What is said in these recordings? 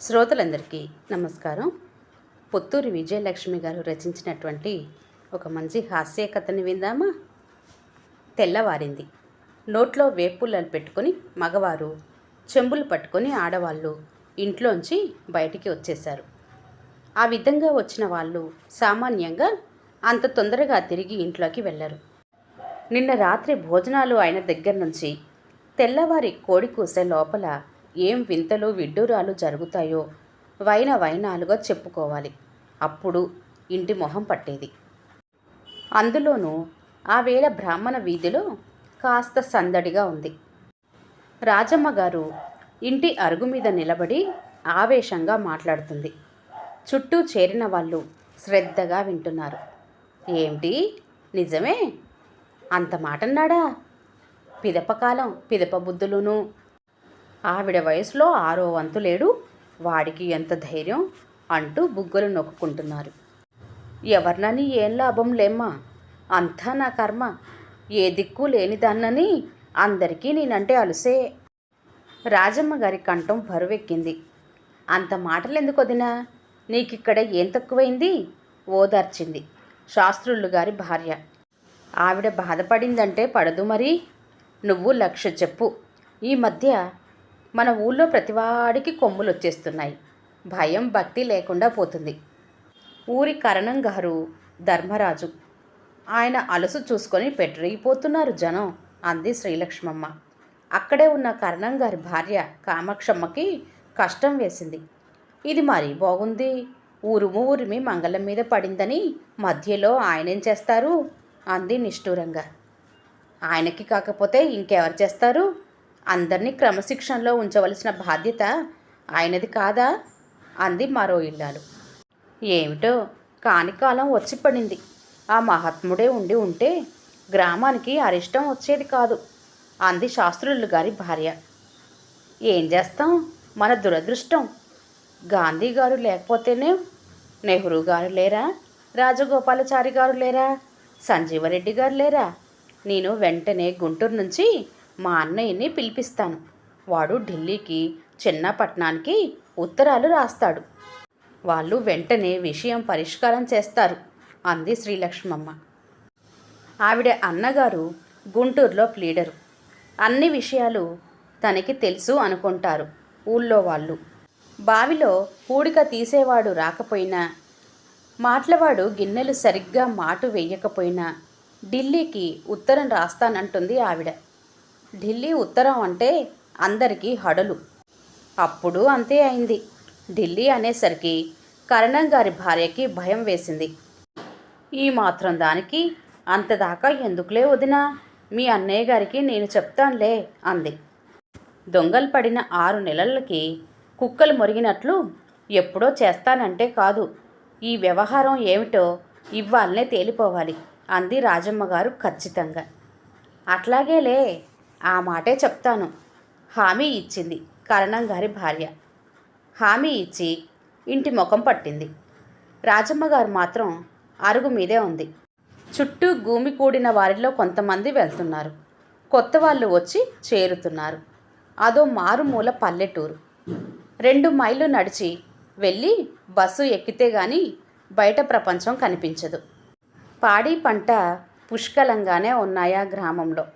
శ్రోతలందరికీ నమస్కారం. పుత్తూరు విజయలక్ష్మి గారు రచించినటువంటి ఒక మంచి హాస్య కథని విందామా? తెల్లవారింది. నోట్లో వేపుల్లలు పెట్టుకొని మగవారు చెంబులు పట్టుకొని ఆడవాళ్ళు ఇంట్లోంచి బయటికి వచ్చేశారు. ఆ విధంగా వచ్చిన వాళ్ళు సామాన్యంగా అంత తొందరగా తిరిగి ఇంట్లోకి వెళ్ళరు. నిన్న రాత్రి భోజనాలు అయిన దగ్గర నుంచి తెల్లవారి కోడి కూసే లోపల ఏం వింతలు విడ్డూరాలు జరుగుతాయో వైన వైనాలుగా చెప్పుకోవాలి. అప్పుడు ఇంటి మొహం పట్టేది. అందులోనూ ఆ వేళ బ్రాహ్మణ వీధిలో కాస్త సందడిగా ఉంది. రాజమ్మ గారు ఇంటి అరుగు మీద నిలబడి ఆవేశంగా మాట్లాడుతుంది. చుట్టూ చేరిన వాళ్ళు శ్రద్ధగా వింటున్నారు. ఏమిటి? నిజమే? అంత మాటన్నాడా? పిదపకాలం పిదప బుద్ధులును ఆవిడ వయసులో ఆరో వంతు లేడు. వాడికి ఎంత ధైర్యం అంటూ బుగ్గలు నొక్కుంటున్నారు ఎవరినని ఏం లాభం లేమ్మా? అంతా నా కర్మ. ఏ దిక్కు లేనిదాన్నని అందరికీ నేనంటే అలుసే. రాజమ్మ గారి కంఠం బరువెక్కింది. అంత మాటలు ఎందుకు వదినా? నీకిక్కడ ఏం తక్కువైంది? ఓదార్చింది శాస్త్రులు గారి భార్య. ఆవిడ బాధపడిందంటే పడదు మరి. నువ్వు లక్ష చెప్పు. ఈ మధ్య మన ఊళ్ళో ప్రతివాడికి కొమ్ములు వచ్చేస్తున్నాయి భయం భక్తి లేకుండా పోతుంది. ఊరి కరణం గారు ధర్మరాజు. ఆయన అలసు చూసుకొని పెట్టరిగిపోతున్నారు జనం అంది శ్రీలక్ష్మమ్మ. అక్కడే ఉన్న కరణం గారి భార్య కామాక్షమ్మకి కష్టం వేసింది. ఇది మరీ బాగుంది. ఊరుము ఊరిమి మంగళం మీద పడిందని మధ్యలో ఆయనేం చేస్తారు? అంది నిష్ఠూరంగా. ఆయనకి కాకపోతే ఇంకెవరు చేస్తారు? అందరినీ క్రమశిక్షణలో ఉంచవలసిన బాధ్యత ఆయనది కాదా? అంది మరో ఇల్లాలు. ఏమిటో కాని కాలం వచ్చి పడింది ఆ మహాత్ముడే ఉండి ఉంటే గ్రామానికి అరిష్టం వచ్చేది కాదు అంది శాస్త్రులు గారి భార్య. ఏం చేస్తాం? మన దురదృష్టం. గాంధీ గారు లేకపోతేనే నెహ్రూ గారు లేరా? రాజగోపాలాచారి గారు లేరా? సంజీవరెడ్డి గారు లేరా? నేను వెంటనే గుంటూరు నుంచి మా అన్నయ్యని పిలిపిస్తాను. వాడు ఢిల్లీకి చిన్నపట్నానికి ఉత్తరాలు రాస్తాడు. వాళ్ళు వెంటనే విషయం పరిష్కారం చేస్తారు అంది శ్రీలక్ష్మమ్మ. ఆవిడ అన్నగారు గుంటూరులో ప్లీడరు. అన్ని విషయాలు తనకి తెలుసు అనుకుంటారు ఊళ్ళో వాళ్ళు. బావిలో పూడిక తీసేవాడు రాకపోయినా మాట్లవాడు గిన్నెలు సరిగ్గా మాటు వేయకపోయినా ఢిల్లీకి ఉత్తరం రాస్తానంటుంది ఆవిడ. ఢిల్లీ ఉత్తరం అంటే అందరికీ హడలు. అప్పుడు అంతే అయింది. ఢిల్లీ అనేసరికి కరణం గారి భార్యకి భయం వేసింది. ఈ మాత్రం దానికి అంతదాకా ఎందుకులే వదినా? మీ అన్నయ్య గారికి నేను చెప్తానులే అంది. దొంగలు పడిన ఆరు నెలలకి కుక్కలు మొరిగినట్లు ఎప్పుడో చేస్తానంటే కాదు. ఈ వ్యవహారం ఏమిటో ఇవ్వాలనే తేలిపోవాలి అంది రాజమ్మ గారు ఖచ్చితంగా. అట్లాగేలే ఆ మాటే చెప్తాను. హామీ ఇచ్చింది కరణం గారి భార్య. హామీ ఇచ్చి ఇంటి ముఖం పట్టింది. రాజమ్మ గారు మాత్రం అరుగు మీదే ఉంది. చుట్టూ భూమి కూడిన వారిలో కొంతమంది వెళ్తున్నారు. కొత్త వాళ్ళు వచ్చి చేరుతున్నారు. అదో మారుమూల పల్లెటూరు. రెండు మైళ్ళు నడిచి వెళ్ళి బస్సు ఎక్కితే గాని బయట ప్రపంచం కనిపించదు. పాడి పంట పుష్కలంగానే ఉన్నాయా గ్రామంలో.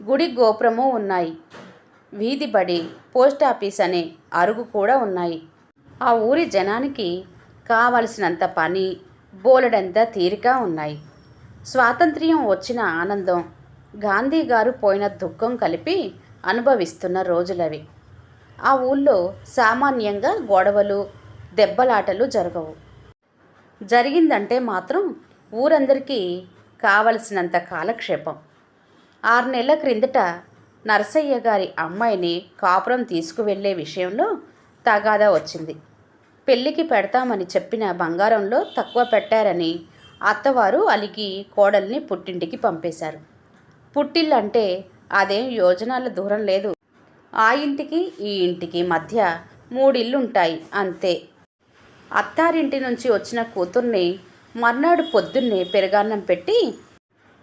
గుడి గోపురము ఉన్నాయి. వీధి బడి పోస్ట్ ఆఫీస్ అనే అరుగు కూడా ఉన్నాయి. ఆ ఊరి జనానికి కావలసినంత పని బోలెడంత తీరిక ఉన్నాయి. స్వాతంత్ర్యం వచ్చిన ఆనందం గాంధీ గారు పోయిన దుఃఖం కలిపి అనుభవిస్తున్న రోజులవి. ఆ ఊళ్ళో సామాన్యంగా గొడవలు దెబ్బలాటలు జరగవు. జరిగిందంటే మాత్రం ఊరందరికీ కావలసినంత కాలక్షేపం. ఆరు నెలల క్రిందట నరసయ్య గారి అమ్మాయిని కాపురం తీసుకువెళ్ళే విషయంలో తగాదా వచ్చింది. పెళ్ళికి పెడతామని చెప్పిన బంగారంలో తక్కువ పెట్టారని అత్తవారు అలిగి కోడల్ని పుట్టింటికి పంపేశారు. పుట్టిల్లంటే అదేం యోజనాల దూరం లేదు. ఆ ఇంటికి ఈ ఇంటికి మధ్య మూడిల్లుంటాయి అంతే. అత్తారింటి నుంచి వచ్చిన కూతుర్ని మర్నాడు పొద్దున్నే పెరగాన్నం పెట్టి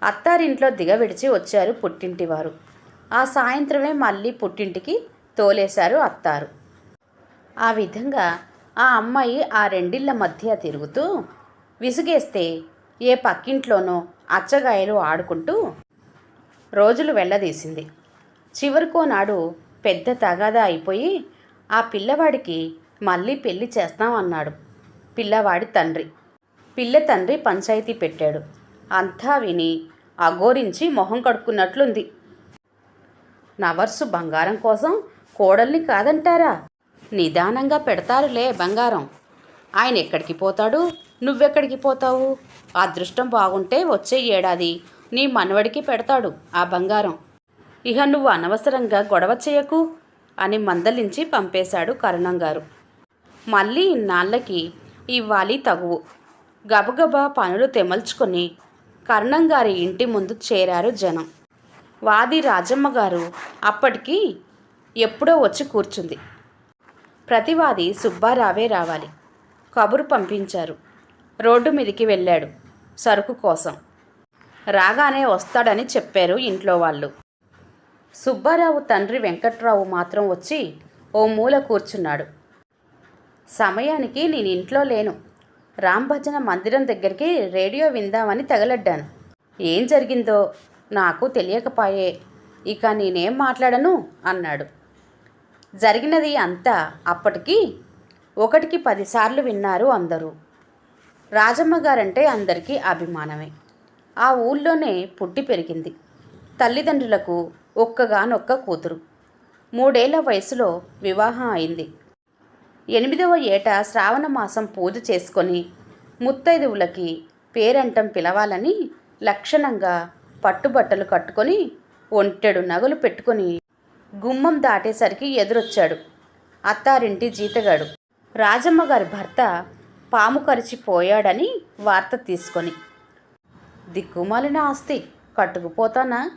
అత్తారింట్లో దిగవిడిచి వచ్చారు పుట్టింటివారు. ఆ సాయంత్రమే మళ్ళీ పుట్టింటికి తోలేశారు అత్తారు. ఆ విధంగా ఆ అమ్మాయి ఆ రెండిళ్ళ మధ్య తిరుగుతూ విసుగేస్తే ఏ పక్కింట్లోనో అచ్చగాయలు ఆడుకుంటూ రోజులు వెళ్ళదీసింది చివరికో నాడు పెద్ద తగాదా అయిపోయి ఆ పిల్లవాడికి మళ్ళీ పెళ్ళి చేస్తామన్నాడు పిల్లవాడి తండ్రి. పిల్ల తండ్రి పంచాయతీ పెట్టాడు. అంతా విని అఘోరించి మొహం కడుక్కున్నట్లుంది. నవర్సు బంగారం కోసం కోడల్ని కాదంటారా? నిదానంగా పెడతారులే బంగారం. ఆయన ఎక్కడికి పోతాడు? నువ్వెక్కడికి పోతావు? అదృష్టం బాగుంటే వచ్చే ఏడాది నీ మనవడికి పెడతాడు ఆ బంగారం. ఇహ నువ్వు అనవసరంగా గొడవ చేయకు అని మందలించి పంపేశాడు కరుణం గారు మళ్ళీ ఇన్నాళ్ళకి ఇవ్వాలి తగువు. గబగబా పనులు తెమల్చుకొని కర్ణం గారి ఇంటి ముందు చేరారు జనం. వాది రాజమ్మ గారు అప్పటికి ఎప్పుడో వచ్చి కూర్చుంది. ప్రతివాది సుబ్బారావే రావాలి. కబురు పంపించారు. రోడ్డు మీదికి వెళ్ళాడు సరుకు కోసం. రాగానే వస్తాడని చెప్పారు ఇంట్లో వాళ్ళు. సుబ్బారావు తండ్రి వెంకట్రావు మాత్రం వచ్చి ఓ మూల కూర్చున్నాడు. సమయానికి నేను ఇంట్లో లేను. రాంభజన మందిరం దగ్గరికి రేడియో విందామని తగలడ్డాను. ఏం జరిగిందో నాకు తెలియకపోయే. ఇక నేనేం మాట్లాడను? అన్నాడు. జరిగినది అంతా అప్పటికి ఒకటికి పదిసార్లు విన్నారు అందరూ. రాజమ్మ గారంటే అందరికీ అభిమానమే. ఆ ఊళ్ళోనే పుట్టి పెరిగింది. తల్లిదండ్రులకు ఒక్కగానొక్క కూతురు. మూడేళ్ళ వయసులో వివాహం అయింది. ఎనిమిదవ ఏట శ్రావణ మాసం పూజ చేసుకొని ముత్తైదువులకి పేరంటం పిలవాలని లక్షణంగా పట్టుబట్టలు కట్టుకొని ఒంటెడు నగలు పెట్టుకొని గుమ్మం దాటేసరికి ఎదురొచ్చాడు. అత్తారింటి జీతగాడు. రాజమ్మ గారి భర్త పాము కరిచిపోయాడని వార్త తీసుకొని. దిక్కుమాలిన ఆస్తి కట్టుకుపోతానా?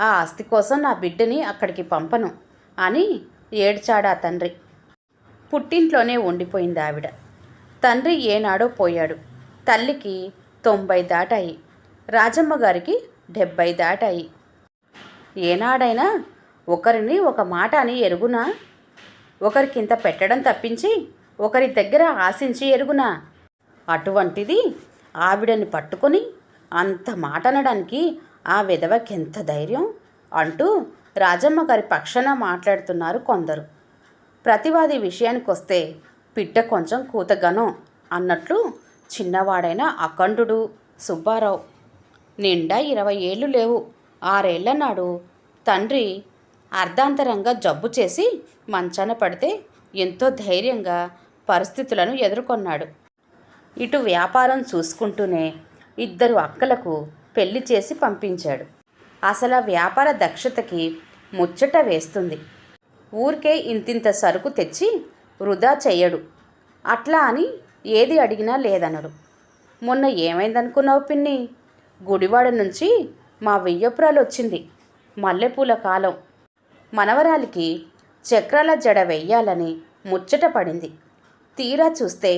ఆ ఆస్తి కోసం నా బిడ్డని అక్కడికి పంపను అని ఏడ్చాడా తండ్రి. పుట్టింట్లోనే ఉండిపోయింది ఆవిడ. తండ్రి ఏనాడో పోయాడు. తల్లికి తొంభై దాటాయి. రాజమ్మ గారికి డెబ్భై దాటాయి. ఏనాడైనా ఒకరిని ఒక మాట అని ఎరుగునా? ఒకరికింత పెట్టడం తప్పించి ఒకరి దగ్గర ఆశించి ఎరుగునా? అటువంటిది ఆవిడని పట్టుకొని అంత మాట అనడానికి ఆ విధవకెంత ధైర్యం అంటూ రాజమ్మ గారి పక్షాన మాట్లాడుతున్నారు కొందరు. ప్రతివాది విషయానికి వస్తే పిట్ట కొంచెం కూతగనం అన్నట్లు చిన్నవాడైన అఖండుడు సుబ్బారావు నిండా ఇరవై ఏళ్ళు లేవు. ఆరేళ్ళ నాడు తండ్రి అర్ధాంతరంగా జబ్బు చేసి మంచాన పడితే ఎంతో ధైర్యంగా పరిస్థితులను ఎదుర్కొన్నాడు. ఇటు వ్యాపారం చూసుకుంటూనే ఇద్దరు అక్కలకు పెళ్ళి చేసి పంపించాడు. అసలు వ్యాపార దక్షతకి ముచ్చట వేస్తుంది. ఊరికే ఇంతింత సరుకు తెచ్చి వృధా చెయ్యడు. అట్లా అని ఏది అడిగినా లేదనడు. మొన్న ఏమైందనుకున్నావు పిన్ని? గుడివాడ నుంచి మా వెయ్యపురాలు వచ్చింది. మల్లెపూల కాలం. మనవరాలికి చక్రాల జడ వెయ్యాలని ముచ్చట పడింది. తీరా చూస్తే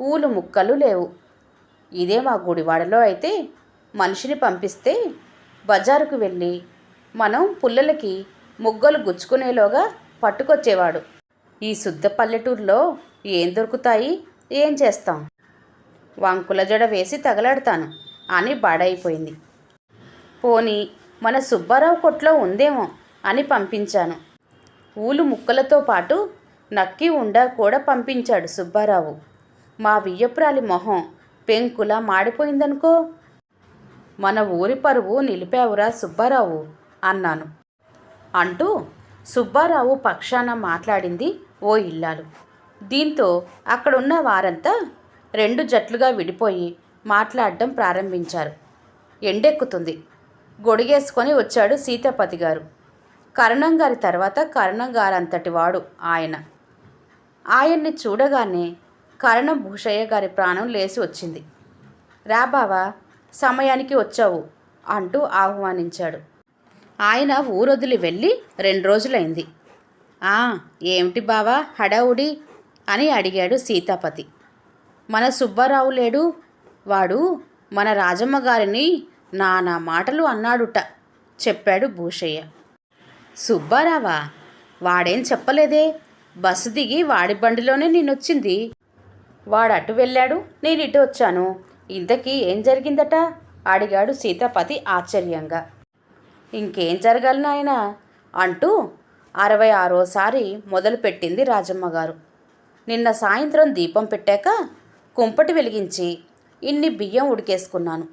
ఊలు ముక్కలు లేవు. ఇదే మా గుడివాడలో అయితే మనిషిని పంపిస్తే బజారుకు వెళ్ళి మనం పుల్లలకి ముగ్గలు గుచ్చుకునేలోగా పట్టుకొచ్చేవాడు. ఈ శుద్ధ పల్లెటూరులో ఏం దొరుకుతాయి? ఏం చేస్తాం? వంకుల జడ వేసి తగలాడతాను అని బాడైపోయింది. పోనీ మన సుబ్బారావు కొట్లో ఉందేమో అని పంపించాను. ఊలు ముక్కలతో పాటు నక్కి ఉండ కూడా పంపించాడు సుబ్బారావు. మా వియ్యపురాలి మొహం పెంకులా మాడిపోయిందనుకో? మన ఊరి పరువు నిలిపావురా సుబ్బారావు అన్నాను. అంటూ సుబ్బారావు పక్షాన మాట్లాడింది ఓ ఇల్లాలు. దీంతో అక్కడున్న వారంతా రెండు జట్లుగా విడిపోయి మాట్లాడడం ప్రారంభించారు. ఎండెక్కుతుంది. గొడిగేసుకొని వచ్చాడు సీతాపతి గారు. కరణం గారి తర్వాత కరణం గారంతటి వాడు ఆయన. ఆయన్ని చూడగానే కరణం భూషయ్య గారి ప్రాణం లేచి వచ్చింది. రా బావా సమయానికి వచ్చావు అంటూ ఆహ్వానించాడు. ఆయన ఊరొదిలి వెళ్ళి రెండు రోజులైంది. "ఆ, ఏమిటి బావా హడావుడి అని అడిగాడు సీతాపతి. మన సుబ్బారావు లేడు. వాడు మన రాజమ్మ గారిని నానా మాటలు అన్నాడుట చెప్పాడు భూషయ్య. సుబ్బారావా వాడేం చెప్పలేదే? బస్సు దిగి వాడి బండిలోనే నేనొచ్చింది. వాడు అటు వెళ్ళాడు నేను ఇటు వచ్చాను. ఇంతకీ ఏం జరిగిందట? అడిగాడు సీతాపతి ఆశ్చర్యంగా. ఇంకేం జరగాలి నాయన? అంటూ అరవై ఆరోసారి మొదలుపెట్టింది రాజమ్మ గారు నిన్న సాయంత్రం దీపం పెట్టాక కుంపటి వెలిగించి ఇన్ని బియ్యం ఉడికేసుకున్నాను.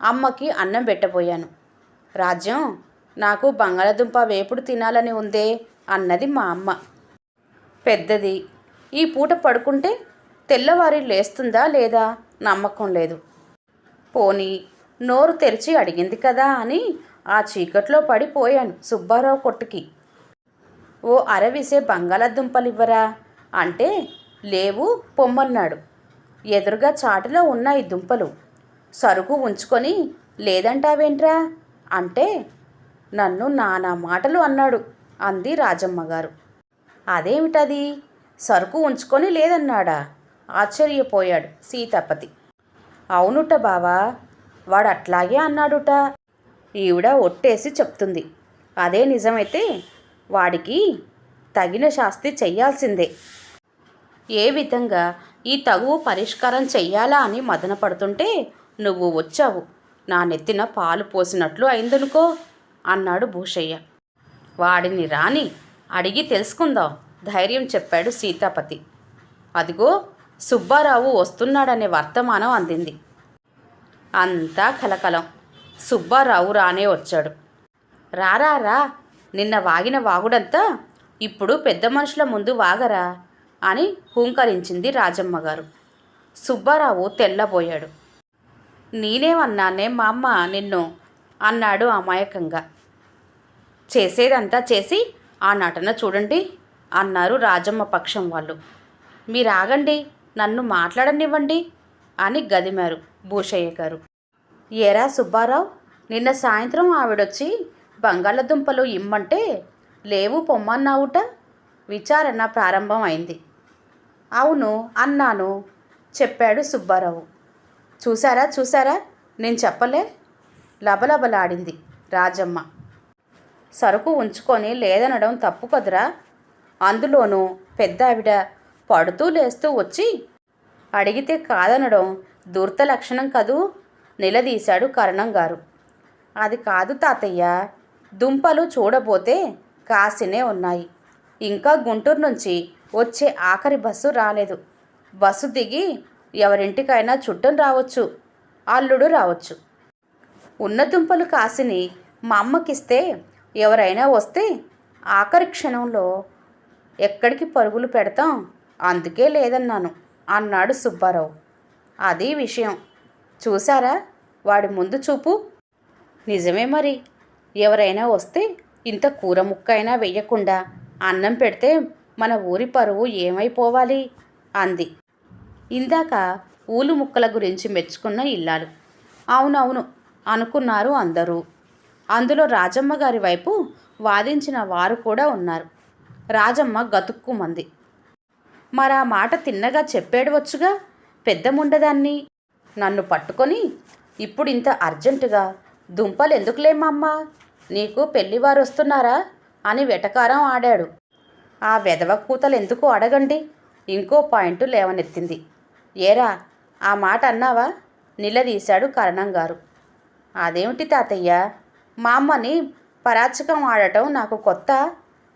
అమ్మకి అన్నం పెట్టబోయాను. రాజ్యం నాకు బంగాళదుంప వేపుడు తినాలని ఉందే అన్నది మా అమ్మ. పెద్దది ఈ పూట పడుకుంటే తెల్లవారి లేస్తుందా లేదా నమ్మకం లేదు. పోనీ నోరు తెరిచి అడిగింది కదా అని ఆ చీకట్లో పడిపోయాను సుబ్బారావు కొట్టుకి. ఓ అరవిసే బంగాళదుంపలివ్వరా? అంటే లేవు పొమ్మన్నాడు. ఎదురుగా చాటులో ఉన్నాయి దుంపలు. సరుకు ఉంచుకొని లేదంటావేంట్రా? అంటే నన్ను నానా మాటలు అన్నాడు అంది రాజమ్మగారు. అదేమిటది? సరుకు ఉంచుకొని లేదన్నాడా? ఆశ్చర్యపోయాడు సీతాపతి. అవునుట బావా వాడు అట్లాగే అన్నాడుట. ఈవిడ ఒట్టేసి చెప్తుంది. అదే నిజమైతే వాడికి తగిన శాస్తి చెయ్యాల్సిందే. ఏ విధంగా ఈ తగువు పరిష్కారం చెయ్యాలా అని మదన పడుతుంటే నువ్వు వచ్చావు. నా నెత్తిన పాలు పోసినట్లు అయిందనుకో అన్నాడు భూషయ్య. వాడిని రాని అడిగి తెలుసుకుందాం ధైర్యం చెప్పాడు సీతాపతి. అదిగో సుబ్బారావు వస్తున్నాడనే వర్తమానం అందింది. అంతా కలకలం. సుబ్బారావు రానే వచ్చాడు. రారా రా నిన్న వాగిన వాగుడంతా ఇప్పుడు పెద్ద మనుషుల ముందు వాగరా అని హూంకరించింది రాజమ్మ గారు సుబ్బారావు తెల్లబోయాడు. నేనేమన్నానే మా అమ్మ నిన్ను అన్నాడు అమాయకంగా. చేసేదంతా చేసి ఆ నటన చూడండి అన్నారు రాజమ్మ పక్షం వాళ్ళు. మీరు ఆగండి నన్ను మాట్లాడనివ్వండి అని గదిమారు భూషయ్య గారు. ఏరా సుబ్బారావు నిన్న సాయంత్రం ఆవిడొచ్చి బంగాళదుంపలు ఇమ్మంటే లేవు పొమ్మన్నావుట? విచారణ ప్రారంభం అయింది అవును అన్నాను చెప్పాడు సుబ్బారావు. చూసారా చూసారా నేను చెప్పలే? లబలబలాడింది రాజమ్మ. సరుకు ఉంచుకొని లేదనడం తప్పు కదరా? అందులోనూ పెద్ద ఆవిడ పడుతూ లేస్తూ వచ్చి అడిగితే కాదనడం దుర్త లక్షణం కదూ? నిలదీశాడు కరణం గారు అది కాదు తాతయ్య దుంపలు చూడబోతే కాసినే ఉన్నాయి. ఇంకా గుంటూరు నుంచి వచ్చే ఆఖరి బస్సు రాలేదు. బస్సు దిగి ఎవరింటికైనా చుట్టం రావచ్చు అల్లుడు రావచ్చు. ఉన్న దుంపలు కాసిని మా అమ్మకిస్తే ఎవరైనా వస్తే ఆఖరి క్షణంలో ఎక్కడికి పరుగులు పెడతాం? అందుకే లేదన్నాను అన్నాడు సుబ్బారావు. అది విషయం. చూసారా వాడి ముందు చూపు. నిజమే మరి. ఎవరైనా వస్తే ఇంత కూర ముక్క అయినా వెయ్యకుండా అన్నం పెడితే మన ఊరి పరువు ఏమైపోవాలి? అంది. ఇందాక ఊలు ముక్కల గురించి మెచ్చుకున్న ఇల్లాలు. అవునవును అనుకున్నారు అందరూ. అందులో రాజమ్మ గారి వైపు వాదించిన వారు కూడా ఉన్నారు. రాజమ్మ గతుక్కుమంది. మరా మాట తిన్నగా చెప్పేడవచ్చుగా? పెద్దముండదాన్ని? నన్ను పట్టుకొని ఇప్పుడు ఇంత అర్జెంటుగా? దుంపలు ఎందుకులేమమ్మా? నీకు పెళ్ళివారు వస్తున్నారా అని వెటకారం ఆడాడు. ఆ వెధవ కూతలు ఎందుకు అడగండి? ఇంకో పాయింట్ లేవనెత్తింది. ఏరా ఆ మాట అన్నావా? నిలదీశాడు కరణం గారు అదేమిటి తాతయ్య? మా అమ్మని పరాచకం ఆడటం నాకు కొత్త.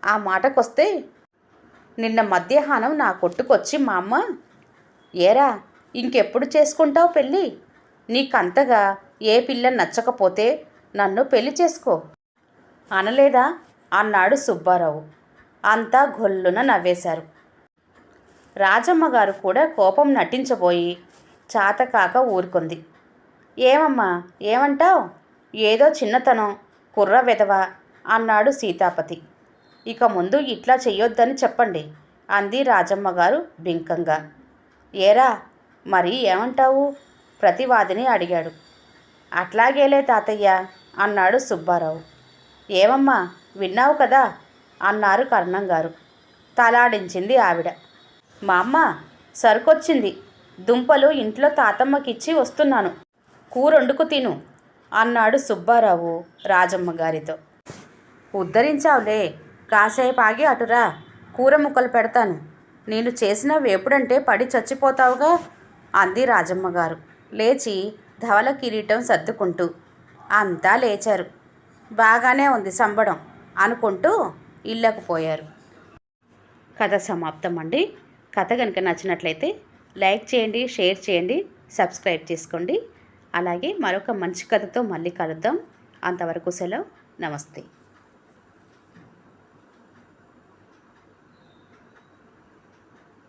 ఆ మాటకొస్తే నిన్న మధ్యాహ్నం నా కొట్టుకొచ్చి మా అమ్మ ఏరా ఇంకెప్పుడు చేసుకుంటావు పెళ్ళి? నీకంతగా ఏ పిల్ల నచ్చకపోతే నన్ను పెళ్ళి చేసుకో. అనలేదా? అన్నాడు సుబ్బారావు. అంతా గొల్లున నవ్వేశారు. రాజమ్మ గారు కూడా కోపం నటించబోయి చాతకాక ఊరుకుంది. ఏమమ్మా ఏమంటావు? ఏదో చిన్నతనం కుర్ర వెధవ అన్నాడు సీతాపతి. ఇక ముందు ఇట్లా చెయ్యొద్దని చెప్పండి అంది రాజమ్మ గారు బింకంగా. ఏరా మరి ఏమంటావు? ప్రతివాదిని అడిగాడు. అట్లాగేలే తాతయ్య అన్నాడు సుబ్బారావు. ఏమమ్మా విన్నావు కదా అన్నారు కర్ణం గారు. తలాడించింది ఆవిడ. మా అమ్మ సరుకొచ్చింది. దుంపలు ఇంట్లో తాతమ్మకిచ్చి వస్తున్నాను. కూరొండుకు తిను అన్నాడు సుబ్బారావు రాజమ్మ గారితో. ఉద్ధరించావులే. కాసేపు ఆగి అటురా. కూర ముక్కలు పెడతాను. నేను చేసిన వేపుడంటే పడి చచ్చిపోతావుగా అంది రాజమ్మ గారు. లేచి ధవల కిరీటం సర్దుకుంటూ అంతా లేచారు. బాగానే ఉంది సంబడం అనుకుంటూ ఇళ్ళకు పోయారు. కథ సమాప్తం అండి కథ కనుక నచ్చినట్లయితే లైక్ చేయండి షేర్ చేయండి సబ్స్క్రైబ్ చేసుకోండి. అలాగే మరొక మంచి కథతో మళ్ళీ కలుద్దాం. అంతవరకు సెలవు. నమస్తే.